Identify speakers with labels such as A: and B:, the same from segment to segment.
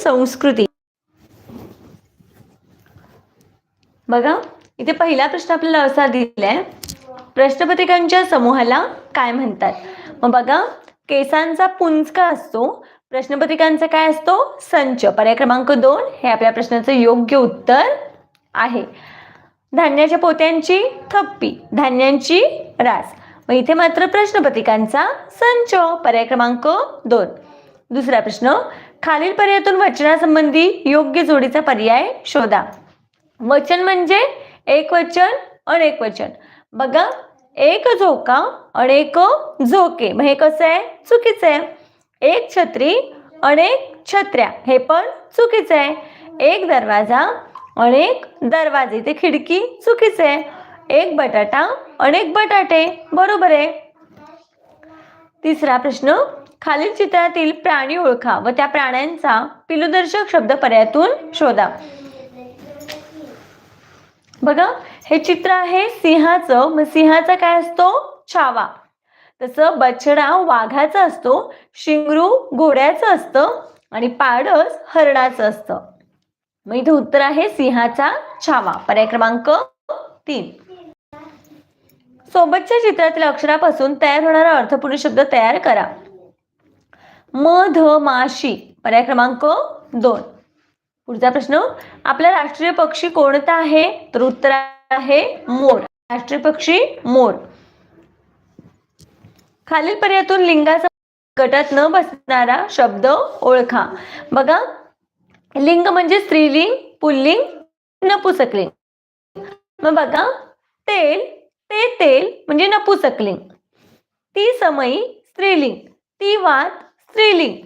A: संस्कृती. बघा इथे पहिला प्रश्न आपल्याला असा दिलाय प्रश्नपत्रिकांच्या समूहाला काय म्हणतात? मग बघा केसांचा पुंजका असतो प्रश्नपत्रिकांचा काय असतो? संच. पर्याय क्रमांक दोन हे आपल्या प्रश्नाचं योग्य उत्तर आहे. धान्याच्या पोत्यांची थप्पी धान्यांची रास. मग इथे मात्र प्रश्नपत्रिकांचा संच. पर्याय क्रमांक दोन. दुसरा प्रश्न खालील पर्यायातून वचनासंबंधी योग्य जोडीचा पर्याय शोधा. वचन म्हणजे एक वचन अनेक वचन. बघा एक झोका अनेक झोके. मग हे कसं आहे? चुकीचं आहे. एक छत्री अनेक छत्र्या. हे पण चुकीचं आहे. एक दरवाजा अनेक दरवाजे. ते खिडकी चुकीचे आहे. एक बटाटा अनेक बटाटे. बरोबर आहे. तिसरा प्रश्न खालील चित्रातील प्राणी ओळखा व त्या प्राण्यांचा पिलुदर्शक शब्द पर्यायातून शोधा. बघा हे चित्र आहे सिंहाचं. मग सिंहाचा काय असतो? छावा. तसं बछडा वाघाचा असतो शिंगरू घोड्याचं असतं आणि पाडस हरणाचं असतं. मग इथे उत्तर आहे सिंहाचा छावा. पर्याय क्रमांक तीन. सोबतच्या चित्रातील अक्षरापासून तयार होणारा अर्थपूर्ण शब्द तयार करा. मध माशी पर्याय क्रमांक दोन. पुढचा प्रश्न आपला राष्ट्रीय पक्षी कोणता आहे? तर उत्तर आहे मोर. राष्ट्रीय पक्षी मोर. खालील पर्यायातून लिंगाचा गटात न बसणारा शब्द ओळखा. बघा लिंग म्हणजे स्त्रीलिंग पुल्लिंग नपुसकलिंग. मग बघा तेल ते तेल म्हणजे नपुसकलिंग. ती समयी स्त्रीलिंग. ती वात स्त्रीलिंग.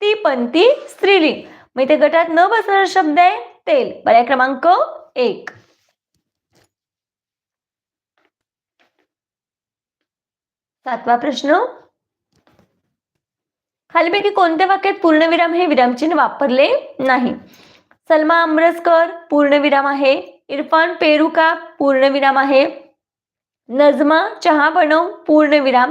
A: ती पंथी स्त्रीलिंग. मग इथे गटात न बसणारा शब्द आहे तेल. पर्याय क्रमांक एक. सातवा प्रश्न. खालीपैकी कोणत्या वाक्यात पूर्णविराम हे विरामचिन्ह वापरले नाही? सलमा आमरसकर पूर्णविराम आहे. इरफान पेरुका पूर्णविराम आहे. नजमा चहा बनव पूर्णविराम.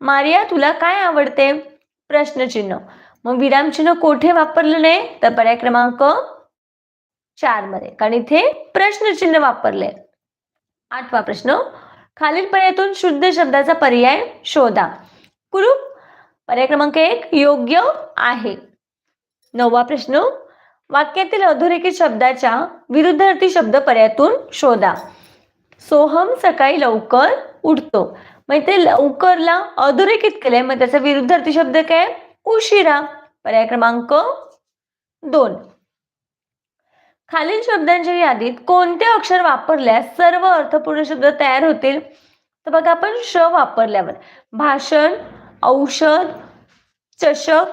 A: मारिया तुला काय आवडते? प्रश्नचिन्ह. मग विरामचिन्ह कोठे वापरलं नाही? तर पर्याय क्रमांक चारमध्ये. कारण इथे प्रश्नचिन्ह वापरले. आठवा प्रश्न. खालील पर्यायातून शुद्ध शब्दाचा पर्याय शोधा. कुरूप. पर्याय क्रमांक एक योग्य आहे. नववा प्रश्न. वाक्यातील अधोरेखित शब्दाच्या विरुद्धार्थी शब्द पर्यायातून शोधा. सोहम सकाळी लवकर उठतो. मग ते लवकरला अधोरेखित केलंय. मग त्याचा विरुद्धार्थी शब्द काय? उशिरा. पर्याय क्रमांक दोन. खालील शब्दांच्या यादीत कोणते अक्षर वापरल्यास सर्व अर्थपूर्ण शब्द तयार होतील? तर बघा आपण श वापरल्यावर. भाषण औषध चषक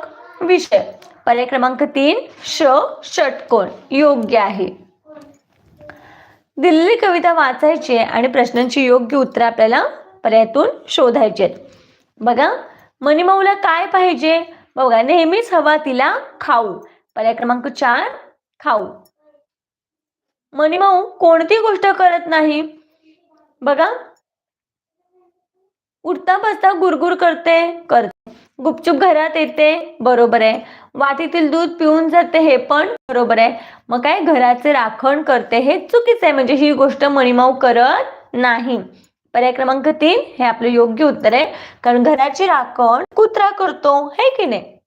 A: विषय. पर्याय क्रमांक तीन श षटकोण योग्य आहे. दिलेली कविता वाचायची आणि प्रश्नांची योग्य उत्तर आपल्याला पर्यायातून शोधायचे. आहेत बघा मणिमाऊला काय पाहिजे? बघा नेहमीच हवा तिला खाऊ. पर्याय क्रमांक चार खाऊ. मनीमाऊ कोणती गोष्ट करत नाही? बघा. उठता बसता गुरगुर करते करते. गुपचूप घरात येते बरोबर आहे. वाटीतील दूध पिऊन जाते हे पण बरोबर आहे. मग काय घराचे राखण करते हे चुकीचं आहे. म्हणजे ही गोष्ट मणिमाऊ करत नाही. पर्याय क्रमांक तीन हे आपलं योग्य उत्तर आहे. कारण घराची राखण कुत्रा करतो हे की नाही?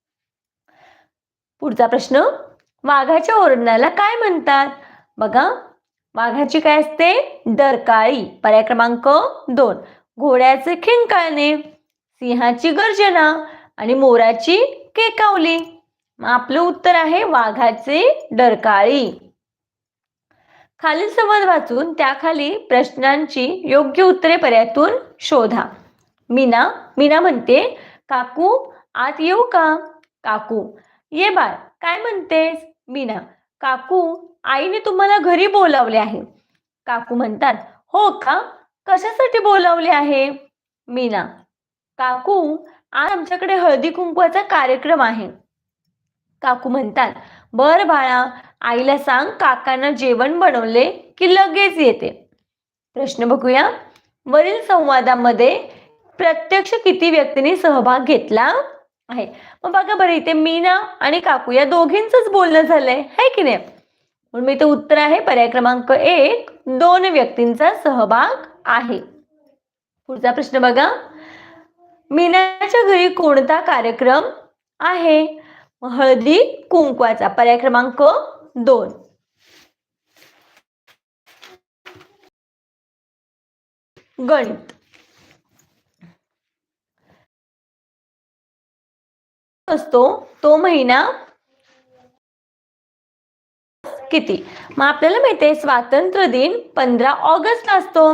A: पुढचा प्रश्न वाघाच्या ओरडण्याला काय म्हणतात? बघा वाघाची काय असते? डरकाळी. पर्याय क्रमांक दोन घोड्याचे खिंकाळणे सिंहाची गर्जना आणि मोराची केकावली. मग आपलं उत्तर आहे वाघाचे डरकाळी. खालील संवाद वाचून त्याखाली प्रश्नांची योग्य उत्तरे पर्यायातून शोधा. मीना मीना म्हणते काकू आत येऊ का? काकू. ये बाळ काय म्हणतेस? मीना काकू आईने तुम्हाला घरी बोलावले आहे. काकू म्हणतात हो का? कशासाठी बोलावले आहे? मीना काकू आज आमच्याकडे हळदी कुंकवाचा कार्यक्रम आहे. काकू म्हणतात बर बाळा आईला सांग काकांना जेवण बनवले की लगेच येते. प्रश्न बघूया. वरील संवादामध्ये प्रत्यक्ष किती व्यक्तींनी सहभाग घेतला आहे? मग बघा बरं इथे मीना आणि काकू या दोघींचंच बोलणं झालंय है की नाही? म्हणून मी इथे उत्तर आहे पर्याय क्रमांक एक दोन व्यक्तींचा सहभाग आहे. पुढचा प्रश्न बघा. मीनाच्या घरी कोणता कार्यक्रम आहे? हळदी कुंकवाचा. पर्याय क्रमांक दोन. गणित. असतो. तो महिना किती? मग आपल्याला माहितीये स्वातंत्र्य दिन पंधरा ऑगस्ट असतो.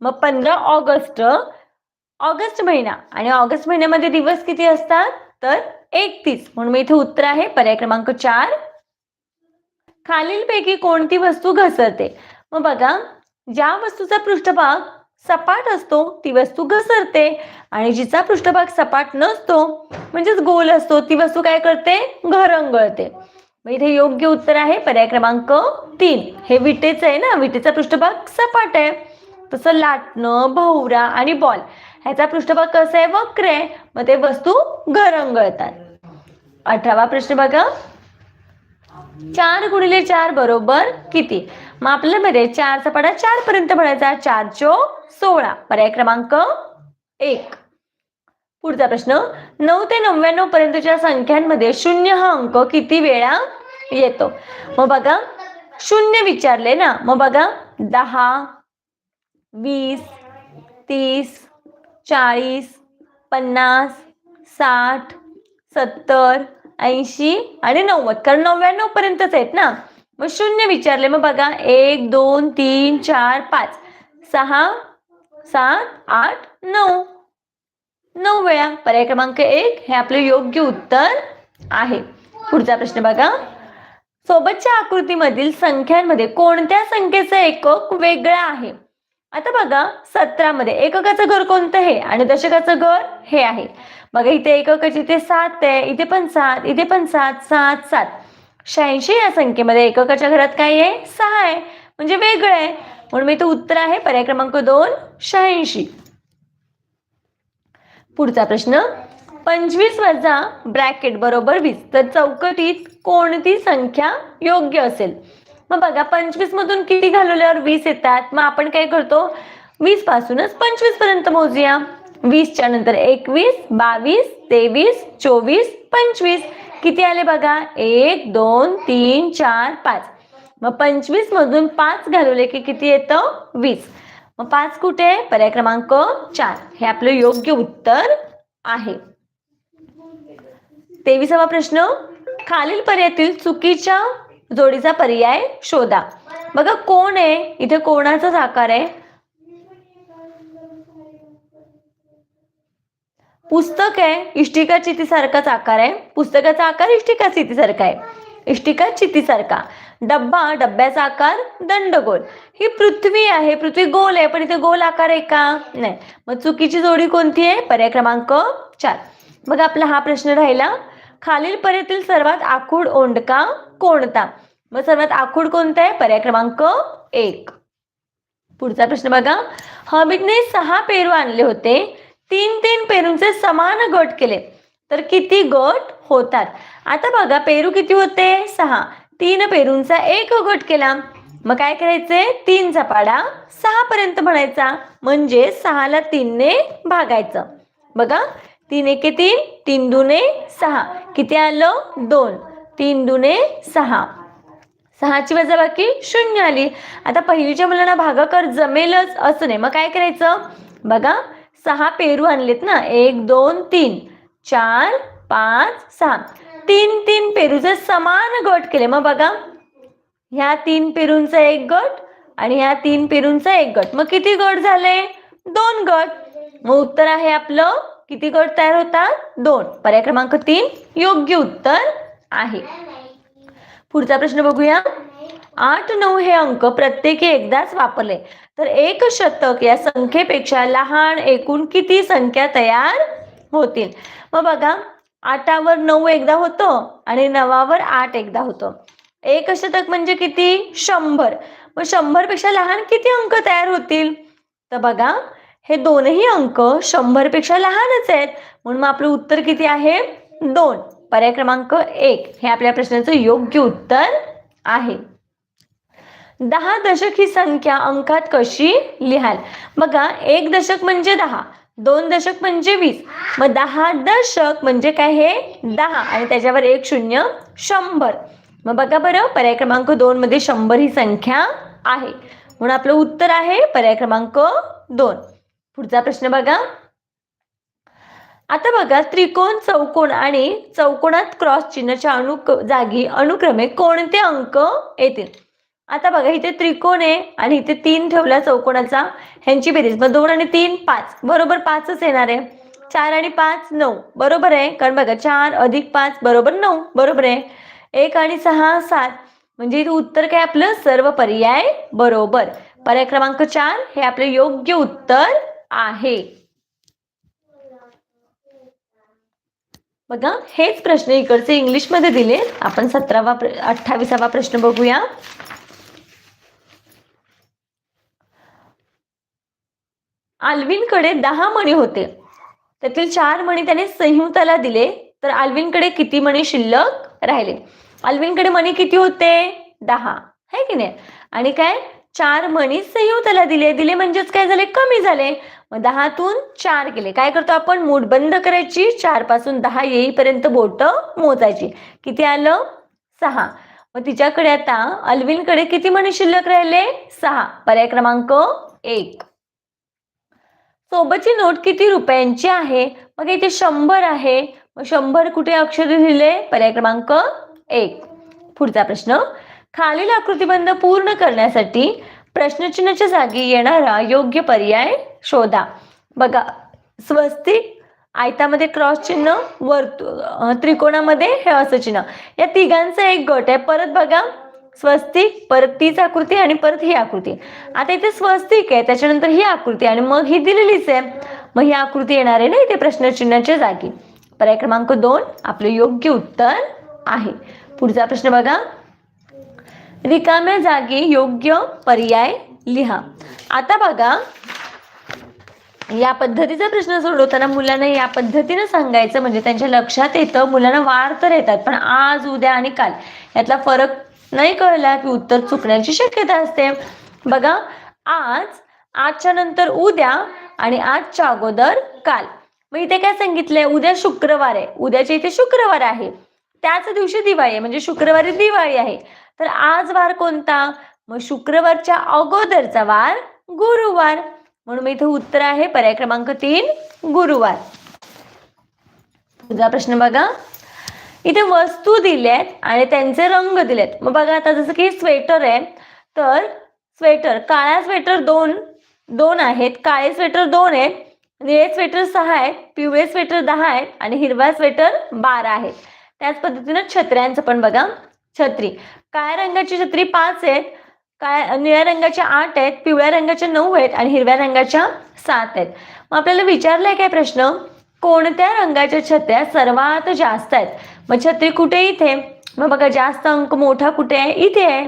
A: मग पंधरा ऑगस्ट ऑगस्ट महिना. आणि ऑगस्ट महिन्यामध्ये दिवस किती असतात? तर एकतीस. म्हणून मी इथे उत्तर आहे पर्याय क्रमांक चार. खालीलपैकी कोणती वस्तू घसरते? मग बघा ज्या वस्तूचा पृष्ठभाग सपाट असतो ती वस्तू घसरते. आणि जिचा पृष्ठभाग सपाट नसतो म्हणजेच गोल असतो ती वस्तू काय करते? घरंगळते मग इथे योग्य उत्तर आहे पर्याय क्रमांक तीन. हे विटेचं आहे ना? विटेचा पृष्ठभाग सपाट आहे. तसं लाटणं भोवरा आणि बॉल ह्याचा पृष्ठभाग कसा आहे? वक्र आहे. मग ते वस्तू घरंगळतात अठरावा प्रश्न बघा. चार गुणिले चार बरोबर किती? मग आपल्याला मध्ये चारचा पाडा चार पर्यंत भरायचा चार चो सोळा. पर्याय क्रमांक एक. पुढचा प्रश्न नऊ ते नव्याण्णव पर्यंतच्या संख्यांमध्ये शून्य हा अंक किती वेळा येतो? मग बघा शून्य विचारले ना मग बघा दहा वीस तीस चाळीस पन्नास साठ सत्तर ऐंशी आणि नव्वद. कारण नव्याण्णव पर्यंतच आहेत ना. मग शून्य विचारले. मग बघा. एक दोन तीन चार पाच. सहा सात आठ नऊ. नऊ वेळा. पर्याय क्रमांक एक हे आपले योग्य उत्तर आहे. पुढचा प्रश्न बघा. सोबतच्या आकृतीमधील संख्यांमध्ये कोणत्या संख्येचं एकक वेगळा आहे? आता बघा. सतरामध्ये एककाचं घर कोणतं आहे? आणि दशकाचं घर हे आहे. बघा इथे एककाची इथे सात आहे इथे पण सात इथे पण सात सात सात. शहाऐंशी या संख्येमध्ये एककाच्या घरात काय आहे? सहा आहे. म्हणजे वेगळं आहे. म्हणून मी तो उत्तर आहे. पर्याय क्रमांक दोन शहाऐंशी. पुढचा प्रश्न पंचवीस वजा ब्रॅकेट बरोबर वीस. तर चौकटीत कोणती संख्या योग्य असेल? मग बघा पंचवीस मधून किती घालवल्यावर वीस येतात? मग आपण काय करतो? वीस पासूनच पंचवीसपर्यंत मोजूया. वीसच्या नंतर एकवीस बावीस तेवीस चोवीस पंचवीस. किती आले बघा? एक दोन तीन चार पाच. मग पंचवीस मधून पाच घालवले की किती येतं? वीस. मग पाच कुठे? आहे पर्याय क्रमांक चार. हे आपलं योग्य उत्तर आहे. तेविसावा प्रश्न. खालील पर्यायातील चुकीच्या जोडीचा पर्याय शोधा. बघा कोण आहे? इथे कोणाचाच आकार आहे? पुस्तक आहे इष्टिका चितीसारखाच आकार आहे. पुस्तकाचा आकार इष्टिका चितीसारखा आहे. इष्टिका चितीसारखा. डब्बा डब्याचा आकार दंडगोल. ही पृथ्वी आहे पृथ्वी गोल आहे पण इथे गोल आकार आहे का? नाही. मग चुकीची जोडी कोणती आहे? पर्याय क्रमांक चार. मग आपला हा प्रश्न राहिला. खालील पर्यातील सर्वात आखूड ओंडका कोणता? मग सर्वात आखूड कोणता आहे? पर्याय क्रमांक एक. पुढचा प्रश्न बघा. हमीदने सहा पेरू आणले होते. तीन तीन पेरूंचे समान गट केले. तर किती गट होतात? आता बघा पेरू किती होते? सहा. तीन पेरूंचा एक गट केला. मग काय करायचे? तीनचा पाडा सहा पर्यंत म्हणायचा. म्हणजे सहाला तीनने भागायचं. बघा तीन एके तीन तीन दुने सहा. किती आलं? दोन. तीन दुने सहा. सहाची वजाबाकी शून्य आली. आता पहिलीच्या मुलांना भागाकार जमेलच असं नाही. मग काय करायचं? बघा सहा पेरू आणलेत ना. एक दोन तीन. चार पाच सहा. तीन तीन पेरूचे समान गट केले. मग बघा. ह्या तीन पेरूंचा एक गट आणि ह्या तीन पेरूंचा एक गट. मग किती गट झाले? दोन गट. मग उत्तर आहे आपलं. किती गट तयार होतात? दोन. पर्याय क्रमांक तीन योग्य उत्तर आहे. पुढचा प्रश्न बघूया. आठ नऊ हे अंक प्रत्येकी एकदाच वापरले. तर एक शतक या संख्येपेक्षा लहान एकूण किती संख्या तयार होतील? मग बघा आठावर नऊ एकदा होतो आणि नवावर आठ एकदा होतो. एक शतक म्हणजे किती? शंभर. मग शंभरपेक्षा लहान किती अंक तयार होतील? तर बघा हे दोनही अंक शंभरपेक्षा लहानच आहेत. म्हणून मग आपलं उत्तर किती आहे? दोन. पर्याय क्रमांक एक. हे आपल्या प्रश्नाचं योग्य उत्तर आहे. दहा दशक ही संख्या अंकात कशी लिहाल? बघा एक दशक म्हणजे दहा दोन दशक म्हणजे वीस मग दहा दशक म्हणजे काय हे? दहा आणि त्याच्यावर एक शून्य शंभर. मग बघा बरं पर्याय क्रमांक दोन मध्ये शंभर ही संख्या आहे. म्हणून आपलं उत्तर आहे पर्याय क्रमांक दोन. पुढचा प्रश्न बघा. आता बघा त्रिकोण चौकोन आणि चौकोनात क्रॉस चिन्हाच्या अनु जागी अनुक्रमे कोणते अंक येतील? आता बघा इथे त्रिकोण आहे आणि इथे तीन ठेवला चौकोनाचा. ह्यांची बेरीज. मग दोन आणि तीन पाच. बरोबर पाचच येणार आहे. चार आणि पाच नऊ. बरोबर आहे? कारण बघा चार अधिक पाच बरोबर नऊ. बरोबर आहे? एक आणि सहा सात. म्हणजे इथे उत्तर काय आपलं? सर्व पर्याय बरोबर. पर्याय क्रमांक चार हे आपले योग्य उत्तर आहे. बघा हेच प्रश्न इकडचे इंग्लिशमध्ये दिले आपण सतरावा अठ्ठावीसावा प्रश्न बघूया. आल्विनकडे दहा मणी होते. त्यातील चार मणी त्याने संयुक्ताला दिले तर आल्विनकडे किती मणी शिल्लक राहिले? आल्विनकडे मणी किती होते? दहा. है की नाही? आणि काय? चार मणी संयुक्ताला दिले. दिले म्हणजेच काय झाले? कमी झाले. मग दहातून चार केले. काय करतो आपण? मूठ बंद करायची. चारपासून दहा येईपर्यंत बोट मोजायची. किती आलं? सहा. मग तिच्याकडे आता अल्विनकडे किती मणी शिल्लक राहिले? सहा. पर्याय क्रमांक एक. सोबतची नोट किती रुपयांची आहे? मग इथे शंभर आहे. मग शंभर कुठे अक्षर लिहिले? पर्याय क्रमांक एक. पुढचा प्रश्न. खालील आकृतीबंध पूर्ण करण्यासाठी प्रश्नचिन्हाच्या जागी येणारा योग्य पर्याय शोधा. बघा स्वस्तिक आयतामध्ये क्रॉस चिन्ह वर्तु त्रिकोणामध्ये हे असं चिन्ह. या तिघांचा एक गट आहे. परत बघा. स्वस्तिक परत तीच आकृती आणि परत ही आकृती. आता इथे स्वस्तिक आहे त्याच्यानंतर ही आकृती आणि मग ही दिलेलीच आहे. मग ही आकृती येणार आहे ना इथे प्रश्नचिन्हाच्या जागी. पर्याय क्रमांक दोन आपले योग्य उत्तर आहे. पुढचा प्रश्न बघा. रिकाम्या जागी योग्य पर्याय लिहा. आता बघा या पद्धतीचा प्रश्न सोडवताना मुलांना या पद्धतीनं सांगायचं म्हणजे त्यांच्या लक्षात येतं मुलांना वार तर येतात पण आज उद्या आणि काल यातला फरक नाही कळला की उत्तर चुकण्याची शक्यता असते. बघा आज आजच्या नंतर उद्या आणि आजच्या अगोदर काल. मग इथे काय सांगितलंय? उद्या शुक्रवार आहे. उद्याच्या इथे शुक्रवार आहे. त्याच दिवशी दिवाळी आहे. म्हणजे शुक्रवारी दिवाळी आहे. तर आज वार कोणता? मग शुक्रवारच्या अगोदरचा वार गुरुवार. म्हणून मग इथे उत्तर आहे. पर्याय क्रमांक तीन गुरुवार. तुझा प्रश्न बघा. इथे वस्तू दिल्यात आणि त्यांचे रंग दिलेत मग बघा आता जसं की स्वेटर आहे तर स्वेटर काळ्या स्वेटर दोन दोन आहेत. काळे स्वेटर दोन आहेत. निळे स्वेटर सहा आहेत. पिवळे स्वेटर दहा आहेत. आणि हिरवा स्वेटर बारा आहेत. त्याच पद्धतीनं छत्र्यांचं पण बघा. छत्री. काळ्या रंगाची छत्री पाच आहेत. काय निळ्या रंगाच्या आठ आहेत. पिवळ्या रंगाच्या नऊ आहेत. आणि हिरव्या रंगाच्या सात आहेत. मग आपल्याला विचारलाय काय प्रश्न? कोणत्या रंगाच्या छत्र्या सर्वात जास्त आहेत? मग छत्री कुठे इथे? मग बघा जास्त अंक मोठा कुठे आहे? इथे आहे.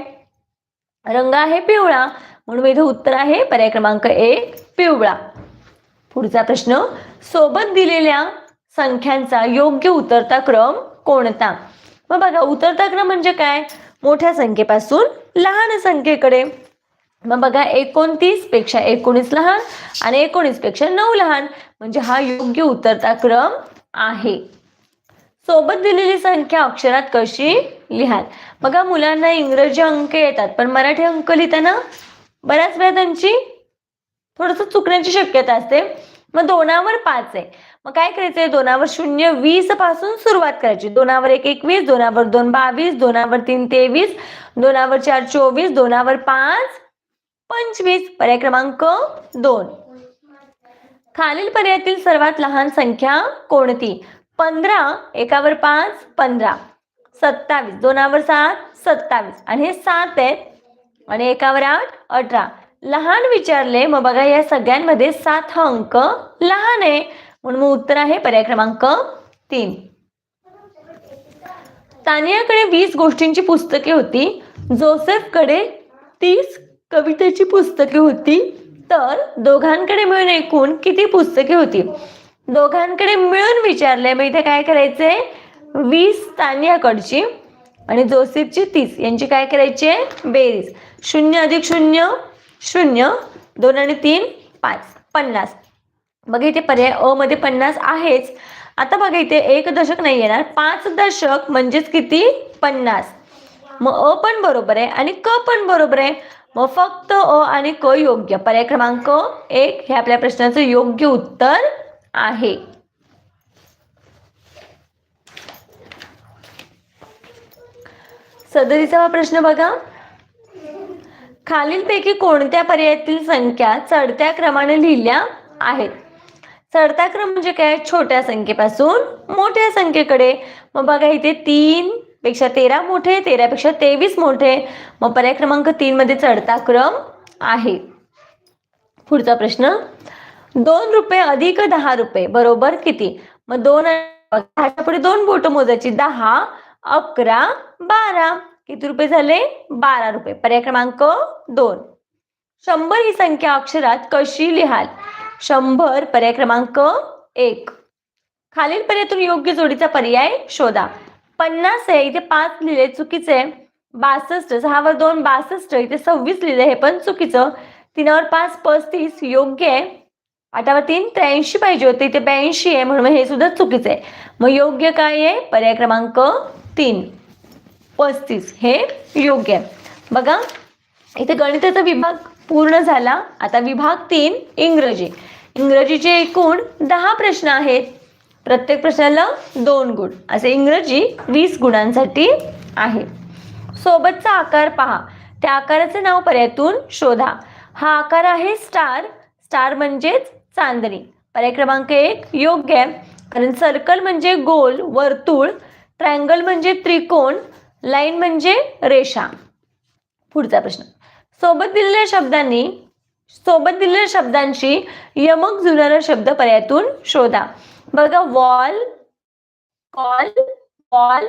A: रंग आहे पिवळा. म्हणून इथे उत्तर आहे पर्याय क्रमांक एक पिवळा. पुढचा प्रश्न सोबत दिलेल्या संख्यांचा योग्य उतरता क्रम कोणता? मग बघा उतरता क्रम म्हणजे काय? मोठ्या संख्येपासून लहान संख्येकडे. मग बघा एकोणतीसपेक्षा एकोणीस लहान आणि एकोणीसपेक्षा नऊ लहान. म्हणजे हा योग्य उतरता क्रम आहे. सोबत दिलेली संख्या अक्षरात कशी? लिहाल. बघा मुलांना इंग्रजी अंक येतात पण मराठी अंक लिहिताना बऱ्याच वेळा त्यांची थोडस चुकण्याची शक्यता असते. मग दोनावर पाच आहे. मग काय करायचंय? दोनावर शून्य वीसपासून सुरुवात करायची. दोनावर एक एकवीस दोनावर दोन बावीस दोनावर तीन तेवीस दोनावर चार चोवीस दोनावर पाच पंचवीस. पर्याय क्रमांक दोन. खालील पर्यायातील सर्वात लहान संख्या कोणती? पंधरा एकावर पाच पंधरा. सत्तावीस. दोनावर सात सत्तावीस. आणि हे सात आहेत. आणि एकावर आठ अठरा. लहान विचारले मग बघा या सगळ्यांमध्ये सात हा अंक लहान आहे. म्हणून मग उत्तर आहे पर्याय क्रमांक तीन. तानियाकडे वीस गोष्टींची पुस्तके होती. जोसेफकडे तीस कवितेची पुस्तके होती. तर दोघांकडे मिळून एकूण किती पुस्तके होती? दोघांकडे मिळून विचारले. मग इथे काय करायचंय वीस तानियाकडची आणि जोसेफची तीस. यांची काय करायची आहे? बेरीज. शून्य अधिक शून्य शून्य. दोन आणि तीन पाच. पन्नास. बघा इथे पर्याय अ मध्ये पन्नास आहेच. आता बघा इथे एक दशक नाही येणार. पाच दशक म्हणजेच किती? पन्नास. मग अ पण बरोबर आहे आणि क पण बरोबर आहे. मग फक्त अ आणि क योग्य. पर्याय क्रमांक एक हे आपल्या प्रश्नाचं योग्य उत्तर आहे. सदरीचा प्रश्न बघा. खालीलपैकी कोणत्या पर्यायातील संख्या चढत्या क्रमाने लिहिल्या आहेत? चढता क्रम म्हणजे काय? छोट्या संख्येपासून मोठ्या संख्येकडे. मग बघा इथे तीन पेक्षा तेरा मोठे तेरापेक्षा तेवीस मोठे. मग पर्याय क्रमांक तीन मध्ये चढता क्रम आहे. पुढचा प्रश्न. दोन रुपये अधिक दहा रुपये? बरोबर? किती? मग दोन पुढे दोन बोट मोजायची. दहा अकरा बारा. किती रुपये झाले? बारा रुपये. पर्याय क्रमांक दोन. शंभर ही संख्या अक्षरात कशी लिहाल? शंभर पर्याय क्रमांक एक. खालील पर्यायातून योग्य जोडीचा पर्याय शोधा. पन्नास आहे इथे पाच लिहिले चुकीचे आहे. बासष्ट सहावर दोन बासष्ट इथे सव्वीस लिहिले हे पण चुकीचं. तीनावर पाच पस्तीस योग्य आहे. आठावर तीन त्र्याऐंशी पाहिजे होते ते ब्याऐंशी आहे म्हणून हे सुद्धा चुकीचं आहे. मग योग्य काय आहे? पर्याय क्रमांक तीन. पस्तीस. हे योग्य आहे. बघा इथे गणिताचा विभाग पूर्ण झाला. आता विभाग तीन इंग्रजी. इंग्रजीचे एकूण दहा प्रश्न आहेत. प्रत्येक प्रश्नाला दोन गुण. असे इंग्रजी वीस गुणांसाठी आहे. सोबतचा आकार पहा. त्या आकाराचे नाव पर्यायातून शोधा. हा आकार आहे स्टार. स्टार म्हणजेच चांदणी. पर्याय क्रमांक एक योग्य. आहे कारण सर्कल म्हणजे गोल वर्तुळ. ट्रँगल म्हणजे त्रिकोण. लाईन म्हणजे रेषा. पुढचा प्रश्न. सोबत दिलेल्या शब्दांनी सोबत दिलेल्या शब्दांची यमक जुळणारा शब्द पर्यायातून शोधा. बघा वॉल कॉल वॉल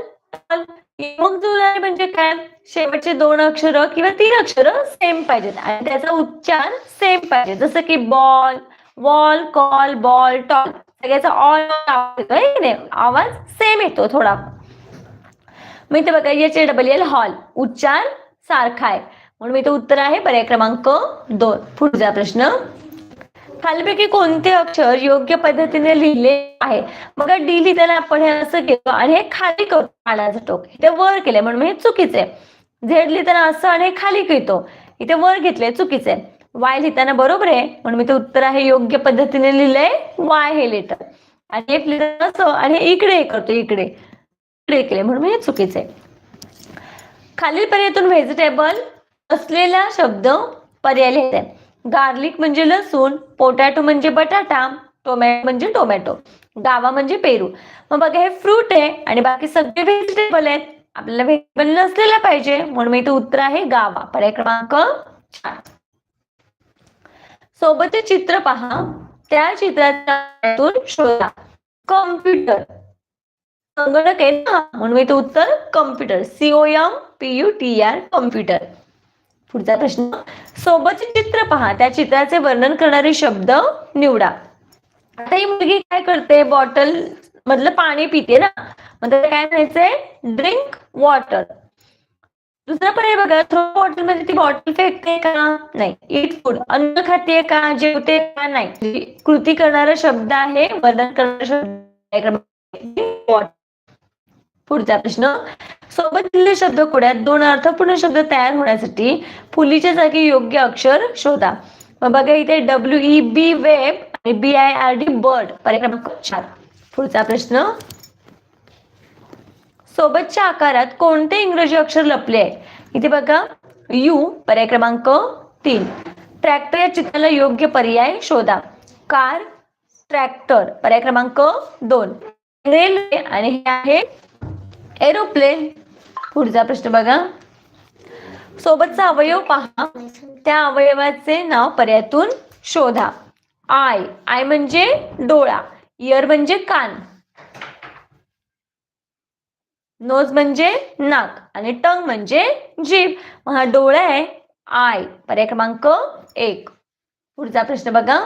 A: यमक जुळणारे म्हणजे काय? शेवटचे दोन अक्षर किंवा तीन अक्षर सेम पाहिजेत. आणि त्याचा उच्चार सेम पाहिजे. जसं की ball wall call ball tall सगळ्याचा ऑल येतोय आवाज सेम येतो थोडा. मग इथे बघा याचे डबल एल हॉल उच्चार सारखा आहे. म्हणून इथे उत्तर आहे पर्याय क्रमांक दोन. पुढचा प्रश्न. खालीपैकी कोणते अक्षर योग्य पद्धतीने लिहिले आहे? मग डी लिहिताना आपण हे असं केलं आणि हे खाली करतो पाण्याचं टोक. इथे वर केलंय म्हणून हे चुकीचे झेड लिहिताना असं आणि हे खाली करतो इथे वर घेतले चुकीचे वाय लिहिताना बरोबर आहे म्हणून मी ते उत्तर आहे योग्य पद्धतीने लिहिलंय वाय हे लेटर आणि एक लिहिताना असं आणि इकडे हे करतो इकडे. इकडे केले म्हणून हे चुकीचं आहे. खालील पर्यायातून व्हेजिटेबल असलेला शब्द पर्याय लिहित गार्लिक म्हणजे लसूण पोटॅटो म्हणजे बटाटा टोमॅटो म्हणजे टोमॅटो गावा म्हणजे पेरू. मग बघा हे फ्रूट आहे आणि बाकी सगळे व्हेजिटेबल आहेत. आपल्याला व्हेजिटेबल नसलेला पाहिजे म्हणून मी इथे उत्तर आहे गावा. पर्याय क्रमांक चार. सोबतचे चित्र पहा. त्या चित्रातून शोधा. कॉम्प्युटर. संगणक आहे ना? म्हणून येतो उत्तर computer. CO M P U T R computer. पुढचा प्रश्न. सोबतचे चित्र पहा. त्या चित्राचे वर्णन करणारे शब्द निवडा. आता ही मुलगी काय करते? बॉटल मधलं पाणी पिते ना? मग काय म्हणायचंय? Drink water. दुसरा पर्याय बघा थ्रो बॉटलमध्ये ती बॉटल फेकते का? नाही इट फूड अन्न खाते का? जेवते का? नाही. कृती करणारा शब्द आहे वर्णन करणारा शब्द पुढचा प्रश्न. सोबत दिलेले शब्द कोड्यात दोन अर्थपूर्ण शब्द तयार होण्यासाठी फुलीच्या जागी योग्य अक्षर शोधा. मग बघा इथे डब्ल्यू ई बी वेब आणि B I R D bird पर्याय क्रमांक चार. पुढचा प्रश्न. सोबतच्या आकारात कोणते इंग्रजी अक्षर लपले आहे इथे बघा यू पर्याय क्रमांक तीन. ट्रॅक्टर या चित्राला योग्य पर्याय शोधा. कार ट्रॅक्टर पर्याय क्रमांक दोन. रेल्वे आणि हे आहे एरोप्लेन पुढचा प्रश्न बघा. सोबतचा अवयव पहा. त्या अवयवाचे नाव पर्यायातून शोधा. आय आय म्हणजे डोळा. इयर म्हणजे कान. नोज म्हणजे नाक आणि टंग म्हणजे जीभ. मग हा डोळा आहे आय. पर्याय क्रमांक एक. पुढचा प्रश्न बघा.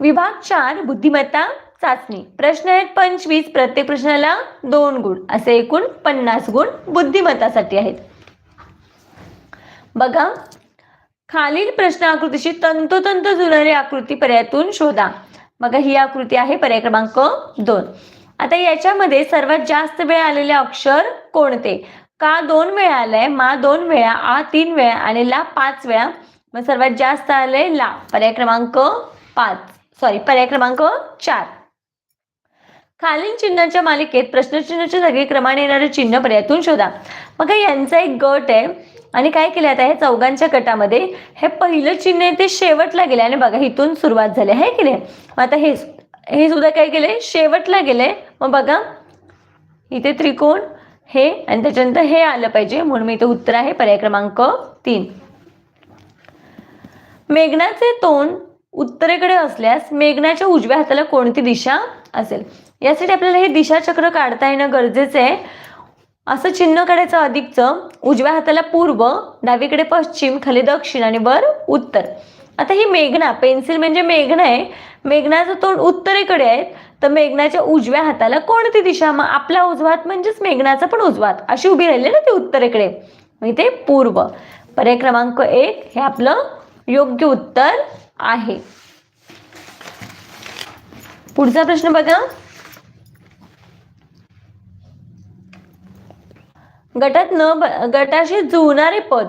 A: विभाग चार बुद्धिमत्ता चाचणी. प्रश्न आहेत पंचवीस. प्रत्येक प्रश्नाला दोन गुण. असे एकूण पन्नास गुण बुद्धिमत्तासाठी आहेत. बघा. खालील प्रश्न आकृतीशी तंतोतंत जुळणारी आकृती पर्यायातून शोधा. बघा ही आकृती आहे पर्याय क्रमांक दोन. आता याच्यामध्ये सर्वात जास्त वेळ आलेले अक्षर कोणते? का दोन वेळा आलंय मा दोन वेळा आ तीन वेळा आणि ला पाच वेळा? मग सर्वात जास्त आलंय ला. पर्याय क्रमांक पाच. सॉरी पर्याय क्रमांक चार. खालील चिन्हाच्या मालिकेत प्रश्नचिन्हाच्या जागी क्रमाने येणारे चिन्ह पर्यायातून शोधा. बघा यांचा एक गट आहे आणि काय केलं आता हे चौघांच्या गटामध्ये? हे पहिलं चिन्ह आहे ते शेवटला गेले आणि बघा इथून सुरुवात झाली आहे की नाही? मग आता हे हे सुद्धा काय केले? शेवटला गेले. मग बघा इथे त्रिकोण हे आणि त्याच्यानंतर हे आलं पाहिजे. म्हणून मी इथे उत्तर आहे पर्याय क्रमांक तीन. मेघनाचे तोंड उत्तरेकडे असल्यास मेघनाच्या उजव्या हाताला कोणती दिशा असेल? यासाठी आपल्याला हे दिशाचक्र काढता येणं गरजेचं आहे. असं चिन्ह काढायचं अधिकचं. उजव्या हाताला पूर्व डावीकडे पश्चिम खाली दक्षिण आणि वर उत्तर. आता ही मेघना पेन्सिल म्हणजे मेघना आहे. मेघनाचं तोंड उत्तरेकडे आहे. तर मेघनाच्या उजव्या हाताला कोणती दिशा? मग आपला उजवा हात म्हणजेच मेघनाचा पण उजवा हात अशी उभी राहिली ना ती उत्तरेकडे. म्हणजे इथे पूर्व. पर्याय क्रमांक एक हे आपलं योग्य उत्तर आहे. पुढचा प्रश्न बघा. गटात न गटाशी जुळणारे पद.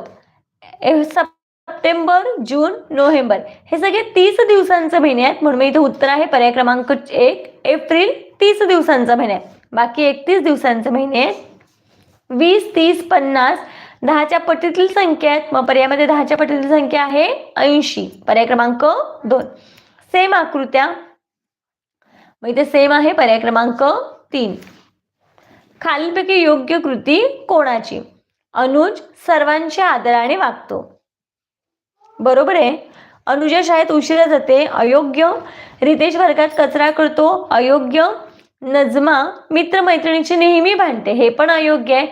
A: September June November. हे सगळे तीस दिवसांचे महिने आहेत म्हणून इथे उत्तर आहे. पर्याय क्रमांक एक एप्रिल तीस दिवसांचा महिना आहे. बाकी एकतीस दिवसांचे महिने आहेत. वीस तीस पन्नास दहाच्या पटीतील संख्या आहेत. मग पर्यायामध्ये दहाच्या पटीतील संख्या आहे ऐंशी. पर्याय क्रमांक दोन. सेम आकृत्या. मग इथे सेम आहे पर्याय क्रमांक तीन. खालीलपैकी योग्य कृती कोणाची? अनुज सर्वांच्या आदराने वागतो. बरोबर आहे. अनुजा शाळेत उशिरा जाते. अयोग्य रितेश वर्गात कचरा करतो. अयोग्य नजमा मित्रमैत्रिणीची नेहमी भांडते. हे पण अयोग्य आहे.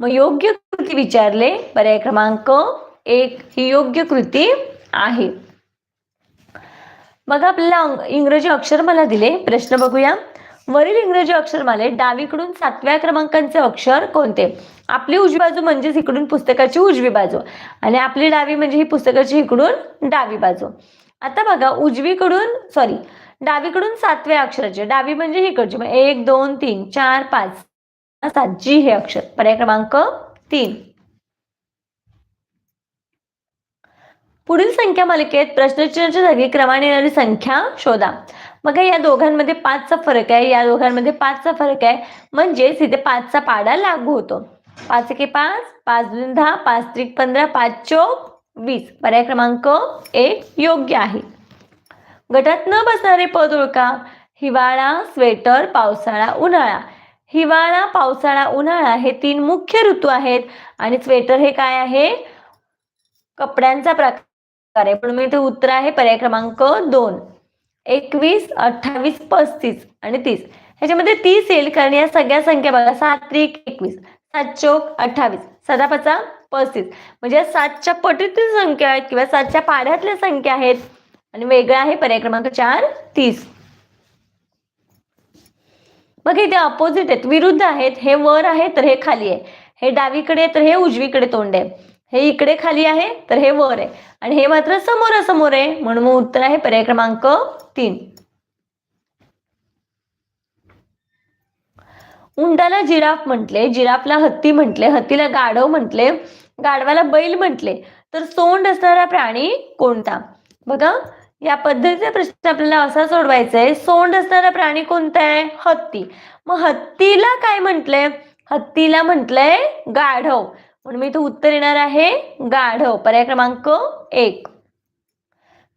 A: मग योग्य कृती विचारले. पर्याय क्रमांक एक ही योग्य कृती आहे. मग आपल्याला इंग्रजी अक्षरमाला दिले. प्रश्न बघूया. वरील इंग्रजी अक्षरमाले डावीकडून सातव्या क्रमांकांचे अक्षर कोणते? आपली उजवी बाजू म्हणजेच इकडून पुस्तकाची उजवी बाजू. आणि आपली डावी म्हणजे ही पुस्तकाची इकडून डावी बाजू. आता बघा उजवीकडून सॉरी डावीकडून सातव्या अक्षराचे डावी म्हणजे इकडची. एक दोन तीन चार पाच सात जी हे अक्षर. पर्याय क्रमांक तीन. पुढील संख्या मालिकेत प्रश्नचिन्हाच्या जागी क्रमाने येणारी संख्या शोधा. बघा या दोघांमध्ये पाचचा फरक आहे. या दोघांमध्ये पाचचा फरक आहे. म्हणजेच इथे पाचचा पाडा लागू होतो. पाच एके पाच पाच दोन दहा पाच त्रिक पंधरा पाच चोक वीस. पर्याय क्रमांक एक योग्य आहे. गटात न बसणारे पद ओळखा हिवाळा स्वेटर पावसाळा उन्हाळा. हिवाळा पावसाळा उन्हाळा हे तीन मुख्य ऋतू आहेत आणि स्वेटर हे काय आहे? कपड्यांचा प्रकार आहे. पण मी ते उत्तर आहे. पर्याय क्रमांक दोन. एकवीस अठ्ठावीस पस्तीस आणि तीस. ह्याच्यामध्ये तीस येईल कारण या सगळ्या संख्या बघा. सात त्रिक एकवीस. सात चौक अठ्ठावीस. सदापाचा पस्तीस. म्हणजे सातच्या पटीतील संख्या आहेत किंवा सातच्या पाढ्यातल्या संख्या आहेत. आणि वेगळा आहे पर्याय क्रमांक चार तीस. मग इथे अपोजिट आहेत. विरुद्ध आहेत. हे वर आहे तर हे खाली आहे. हे डावीकडे तर हे उजवीकडे तोंड आहे. हे इकडे खाली आहे तर हे वर आहे. आणि हे मात्र समोरासमोर आहे. म्हणून मग उत्तर आहे पर्याय क्रमांक तीन. उंटाला जिराफ म्हटले जिराफला हत्ती म्हटले हत्तीला गाढव म्हटले गाढवाला बैल म्हटले. तर सोंड असणारा प्राणी कोणता? बघा या पद्धतीचा प्रश्न आपल्याला असा सोडवायचा आहे सोंड असणारा प्राणी कोणता आहे हत्ती. मग हत्तीला काय म्हटलंय हत्तीला म्हटलंय गाढव. म्हणून मी इथं उत्तर येणार आहे गाढव. पर्याय क्रमांक एक.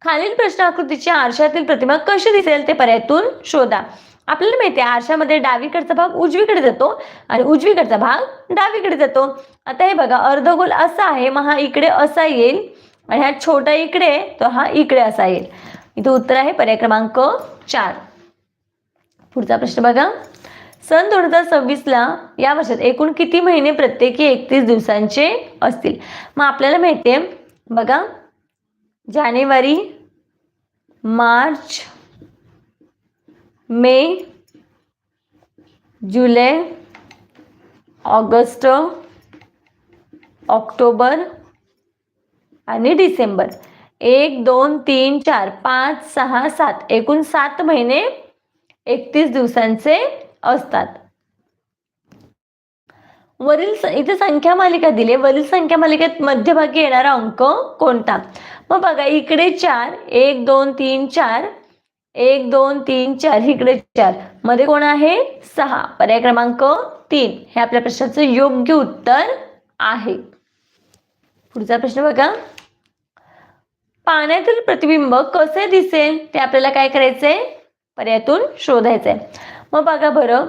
A: खालील प्रश्न आकृतीची आरशातील प्रतिमा कशी दिसेल ते पर्यायातून शोधा. आपल्याला माहिती आहे आरशामध्ये डावीकडचा भाग उजवीकडे जातो आणि उजवीकडचा भाग डावीकडे जातो. आता हे बघा अर्धगोल असा आहे मग हा इकडे असा येईल आणि हा छोटा इकडे तर हा इकडे असा येईल. इथे उत्तर आहे पर्याय क्रमांक चार. पुढचा प्रश्न बघा. सन दोन हजार सव्वीसला या वर्षात एकूण किती महिने प्रत्येकी एकतीस दिवसांचे असतील? मग आपल्याला माहिती आहे बघा जानेवारी मार्च मे जुलै ऑगस्ट ऑक्टोबर आणि डिसेंबर. एक दोन तीन चार पाच सहा सात. एकूण सात महिने एकतीस दिवसांचे असतात. वरील इथे संख्या मालिका दिली वरील संख्या मालिकेत मध्यभागी येणारा अंक कोणता? मग बघा इकडे चार एक दोन तीन चार एक दोन तीन चार इकडे चार. मध्ये कोण आहे? सहा. पर्याय क्रमांक तीन. हे आपल्या प्रश्नाचं योग्य उत्तर आहे. पुढचा प्रश्न बघा. पाण्यातील प्रतिबिंब कसे दिसेल? ते आपल्याला काय करायचंय? पर्यायातून शोधायचंय. मग बघा बरं.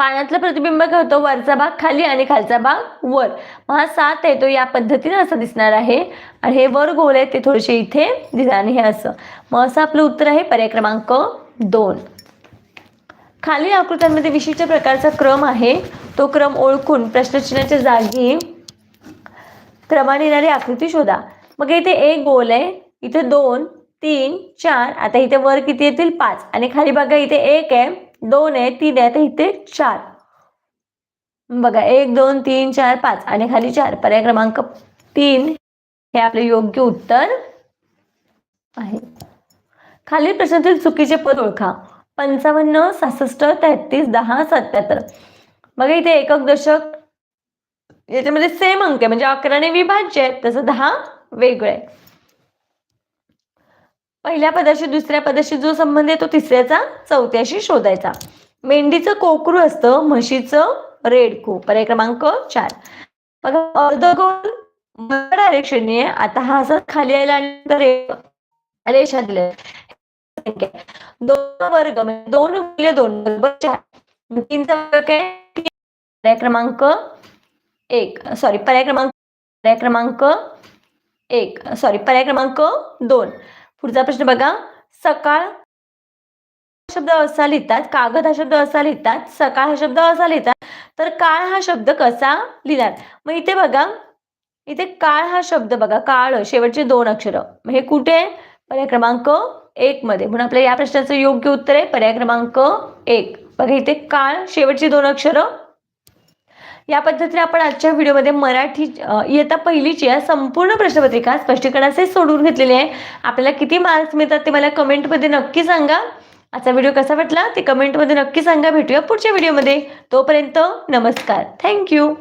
A: पाण्यातलं प्रतिबिंब होतो होतं वरचा भाग खाली आणि खालचा भाग वर. मग हा सात आहे तो या पद्धतीने असं दिसणार आहे. आणि हे वर गोल आहे ते थोडेसे इथे दिसणार आणि हे असं. मग असं आपलं उत्तर आहे पर्याय क्रमांक दोन. खाली आकृत्यांमध्ये विशिष्ट प्रकारचा क्रम आहे. तो क्रम ओळखून प्रश्नचिन्हाच्या जागी क्रमाने येणारी आकृती शोधा. मग इथे एक गोल आहे इथे दोन तीन चार. आता इथे वर किती येतील? पाच. आणि खाली बघा इथे एक आहे. दोन आहे तीन आहे. तर इथे चार. बघा एक दोन तीन चार पाच. आणि खाली चार. पर्याय क्रमांक तीन हे आपले योग्य उत्तर आहे. खालील प्रश्नातील चुकीचे पद ओळखा. पंचावन्न सहासष्ट तेहतीस दहा सत्याहत्तर. बघा इथे एकक दशक याच्यामध्ये सेम अंक आहे. म्हणजे अकराने विभाज्य आहे. तसं दहा वेगळं आहे. पहिल्या पदाशी दुसऱ्या पदाशी जो संबंध आहे तो तिसऱ्याचा चौथ्याशी शोधायचा. मेंढीचं कोकरू असतं म्हशीचं रेडकू पर्याय क्रमांक चार. बघा अर्धगोल डायरेक्शनने आता हा असं खाली यायला आणि रेषा दिल्या. दोन वर्ग म्हणजे दोन गुणिले दोन बरोबर चार. तीनचा वर्ग आहे पर्याय क्रमांक एक. सॉरी पर्याय क्रमांक पर्याय क्रमांक एक. सॉरी पर्याय क्रमांक दोन. पुढचा प्रश्न बघा. सकाळ हा शब्द असा लिहितात कागद हा शब्द असा लिहितात सकाळ हा शब्द असा लिहितात. तर काळ हा शब्द कसा लिहितात? मग इथे बघा. इथे काळ हा शब्द बघा. काळ शेवटचे दोन अक्षर. हे कुठे? आहे? पर्याय क्रमांक एक मध्ये. म्हणून आपल्या या प्रश्नाचं योग्य उत्तर आहे. पर्याय क्रमांक एक. बघा इथे काळ शेवटची दोन अक्षर. या पद्धतीने आपण आजच्या व्हिडिओमध्ये मराठी इयत्ता पहिलीची या संपूर्ण प्रश्नपत्रिका स्पष्टीकरणाचे सोडून घेतलेली आहे. आपल्याला किती मार्क्स मिळतात ते मला कमेंटमध्ये नक्की सांगा. आजचा व्हिडिओ कसा वाटला ते कमेंटमध्ये नक्की सांगा. भेटूया पुढच्या व्हिडिओमध्ये. तोपर्यंत नमस्कार. थँक्यू